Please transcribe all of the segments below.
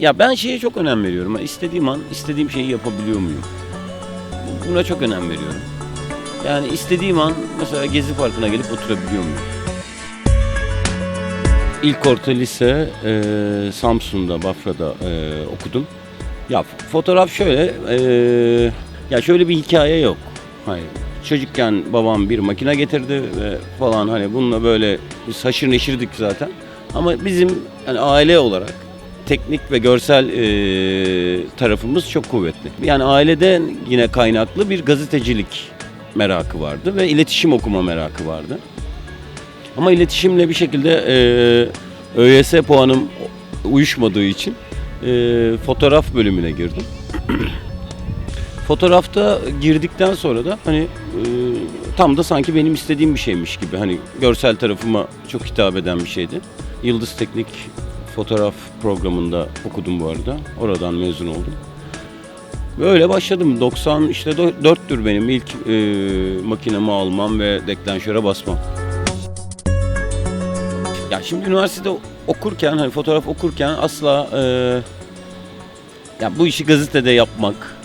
Ya ben şeye çok önem veriyorum. İstediğim an istediğim şeyi yapabiliyor muyum? Buna çok önem veriyorum. Yani istediğim an mesela Gezi Parkı'na gelip oturabiliyor muyum? İlk orta lise e, Samsun'da, Bafra'da e, okudum. Ya fotoğraf şöyle, e, ya şöyle bir hikaye yok. Hayır. Çocukken babam bir makine getirdi ve falan hani bununla böyle biz haşır neşirdik zaten. Ama bizim yani aile olarak teknik ve görsel e, tarafımız çok kuvvetli. Yani aileden yine kaynaklı bir gazetecilik merakı vardı ve iletişim okuma merakı vardı. Ama iletişimle bir şekilde e, ÖYS puanım uyuşmadığı için e, fotoğraf bölümüne girdim. Fotoğrafta girdikten sonra da hani e, tam da sanki benim istediğim bir şeymiş gibi hani görsel tarafıma çok hitap eden bir şeydi. Yıldız Teknik fotoğraf programında okudum bu arada. Oradan mezun oldum. Böyle başladım. 90 işte 4'tür benim ilk e, makinemi almam ve deklanşöre basmam. Ya şimdi üniversitede okurken hani fotoğraf okurken asla e, ya bu işi gazetede yapmak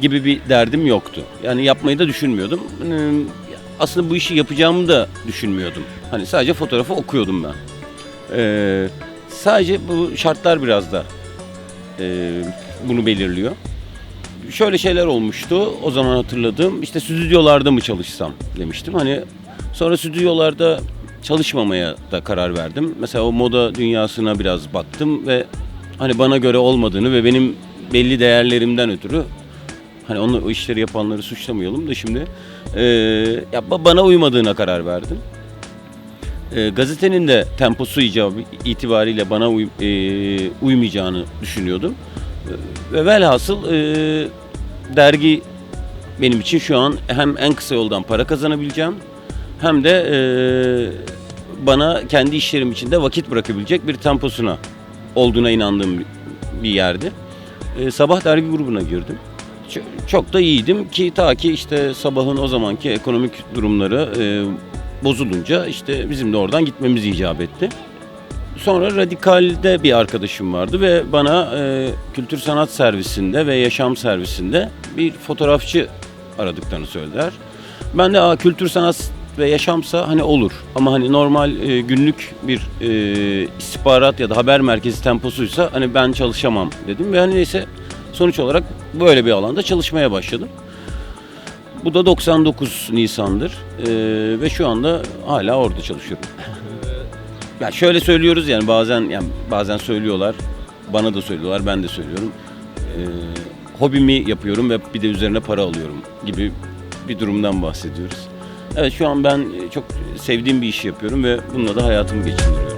gibi bir derdim yoktu. Yani yapmayı da düşünmüyordum. E, aslında bu işi yapacağımı da düşünmüyordum. Hani sadece fotoğrafı okuyordum ben. E, sadece bu şartlar biraz da e, bunu belirliyor. Şöyle şeyler olmuştu. O zaman hatırladığım işte stüdyolarda mı çalışsam demiştim. Hani sonra stüdyolarda çalışmamaya da karar verdim. Mesela o moda dünyasına biraz baktım ve hani bana göre olmadığını ve benim belli değerlerimden ötürü hani onu o işleri yapanları suçlamayalım da şimdi eee, ya ba- bana uymadığına karar verdim. Eee, gazetenin de temposu icabı itibariyle bana uy- eee, uymayacağını düşünüyordum. Eee, Ve velhasıl eee, dergi benim için şu an hem en kısa yoldan para kazanabileceğim hem de eee, bana kendi işlerim içinde vakit bırakabilecek bir temposuna olduğuna inandığım bir- yerdi. Eee, sabah dergi grubuna girdim. Çok da iyiydim ki ta ki işte sabahın o zamanki ekonomik durumları eee, bozulunca işte bizim de oradan gitmemiz icap etti. Sonra Radikal'de bir arkadaşım vardı ve bana e, kültür sanat servisinde ve yaşam servisinde bir fotoğrafçı aradıklarını söylediler. Ben de Aa, kültür sanat ve yaşamsa hani olur ama hani normal e, günlük bir e, istihbarat ya da haber merkezi temposuysa hani ben çalışamam dedim ve hani neyse sonuç olarak böyle bir alanda çalışmaya başladım. Bu da 99 Nisan'dır E, ve şu anda hala orada çalışıyorum. Ya şöyle söylüyoruz yani bazen yani bazen söylüyorlar. Bana da söylüyorlar, ben de söylüyorum. Ee, hobimi yapıyorum ve bir de üzerine para alıyorum gibi bir durumdan bahsediyoruz. Evet şu an ben çok sevdiğim bir işi yapıyorum ve bununla da hayatımı geçindiriyorum.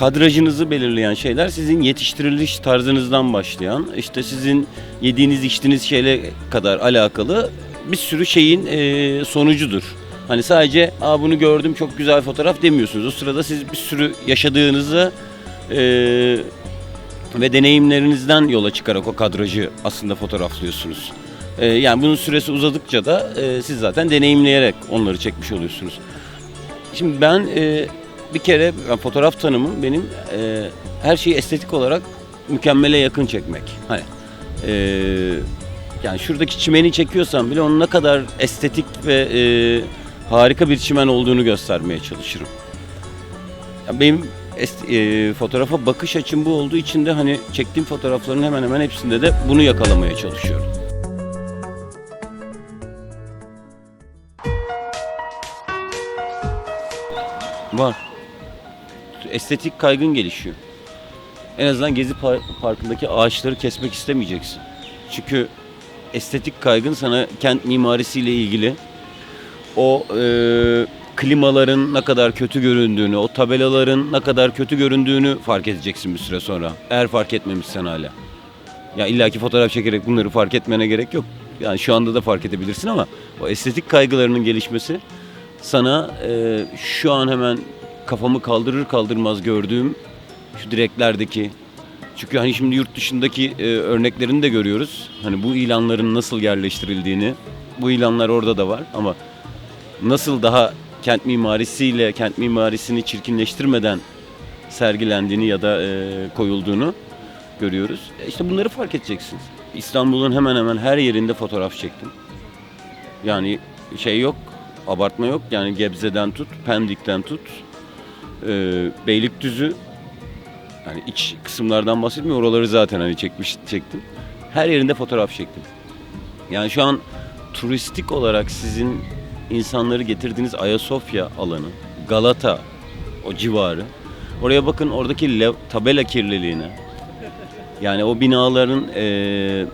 Kadrajınızı belirleyen şeyler sizin yetiştiriliş tarzınızdan başlayan, işte sizin yediğiniz içtiğiniz şeyle kadar alakalı bir sürü şeyin eee, sonucudur. Hani sadece Aa, bunu gördüm çok güzel fotoğraf demiyorsunuz. O sırada siz bir sürü yaşadığınızı eee, ve deneyimlerinizden yola çıkarak o kadrajı aslında fotoğraflıyorsunuz. Eee, yani bunun süresi uzadıkça da eee, siz zaten deneyimleyerek onları çekmiş oluyorsunuz. Şimdi ben eee, bir kere ben fotoğraf tanımım benim eee, her şeyi estetik olarak mükemmele yakın çekmek. Hani eee, yani şuradaki çimeni çekiyorsam bile onun ne kadar estetik ve eee, harika bir çimen olduğunu göstermeye çalışırım. Ya benim eee, fotoğrafa bakış açım bu olduğu için de hani çektiğim fotoğrafların hemen hemen hepsinde de bunu yakalamaya çalışıyorum. Var. Estetik kaygın gelişiyor. En azından Gezi Par- Parkı'ndaki ağaçları kesmek istemeyeceksin. Çünkü estetik kaygın sana kent mimarisiyle ilgili o e, klimaların ne kadar kötü göründüğünü, o tabelaların ne kadar kötü göründüğünü fark edeceksin bir süre sonra. Eğer fark etmemişsen hala. Ya illaki fotoğraf çekerek bunları fark etmene gerek yok. Yani şu anda da fark edebilirsin ama o estetik kaygılarının gelişmesi sana e, şu an hemen kafamı kaldırır kaldırmaz gördüğüm şu direklerdeki çünkü hani şimdi yurt dışındaki e, örneklerini de görüyoruz. Hani bu ilanların nasıl yerleştirildiğini. Bu ilanlar orada da var ama nasıl daha kent mimarisiyle kent mimarisini çirkinleştirmeden sergilendiğini ya da e, koyulduğunu görüyoruz. E, İşte bunları fark edeceksiniz. İstanbul'un hemen hemen her yerinde fotoğraf çektim. Yani şey yok, abartma yok. Yani Gebze'den tut, Pendik'ten tut, e, Beylikdüzü, yani iç kısımlardan bahsetmiyorum. Oraları zaten hani çekmiş çektim. Her yerinde fotoğraf çektim. Yani şu an turistik olarak sizin insanları getirdiğiniz Ayasofya alanı, Galata o civarı. Oraya bakın oradaki lev- tabela kirliliğine. Yani o binaların eee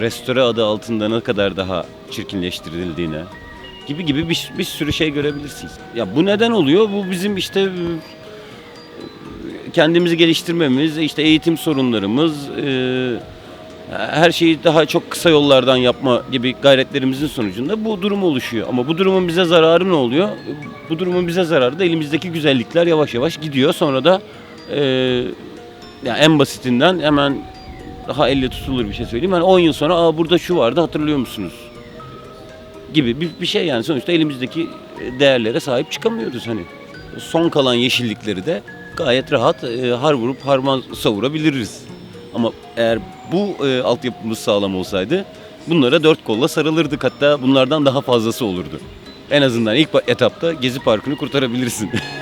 restore adı altında ne kadar daha çirkinleştirildiğine gibi gibi bir, bir sürü şey görebilirsiniz. Ya bu neden oluyor? Bu bizim işte e, kendimizi geliştirmemiz, işte eğitim sorunlarımız, e, her şeyi daha çok kısa yollardan yapma gibi gayretlerimizin sonucunda bu durum oluşuyor. Ama bu durumun bize zararı ne oluyor? Bu durumun bize zararı da elimizdeki güzellikler yavaş yavaş gidiyor. Sonra da e, yani en basitinden hemen daha elle tutulur bir şey söyleyeyim. Yani 10 yıl sonra Aa, burada şu vardı hatırlıyor musunuz? Gibi bir, bir şey yani sonuçta elimizdeki değerlere sahip çıkamıyoruz hani. Son kalan yeşillikleri de gayet rahat e, har vurup harman savurabiliriz. Ama eğer bu e, altyapımız sağlam olsaydı bunlara dört kolla sarılırdık hatta bunlardan daha fazlası olurdu. En azından ilk etapta Gezi Parkı'nı kurtarabilirsin.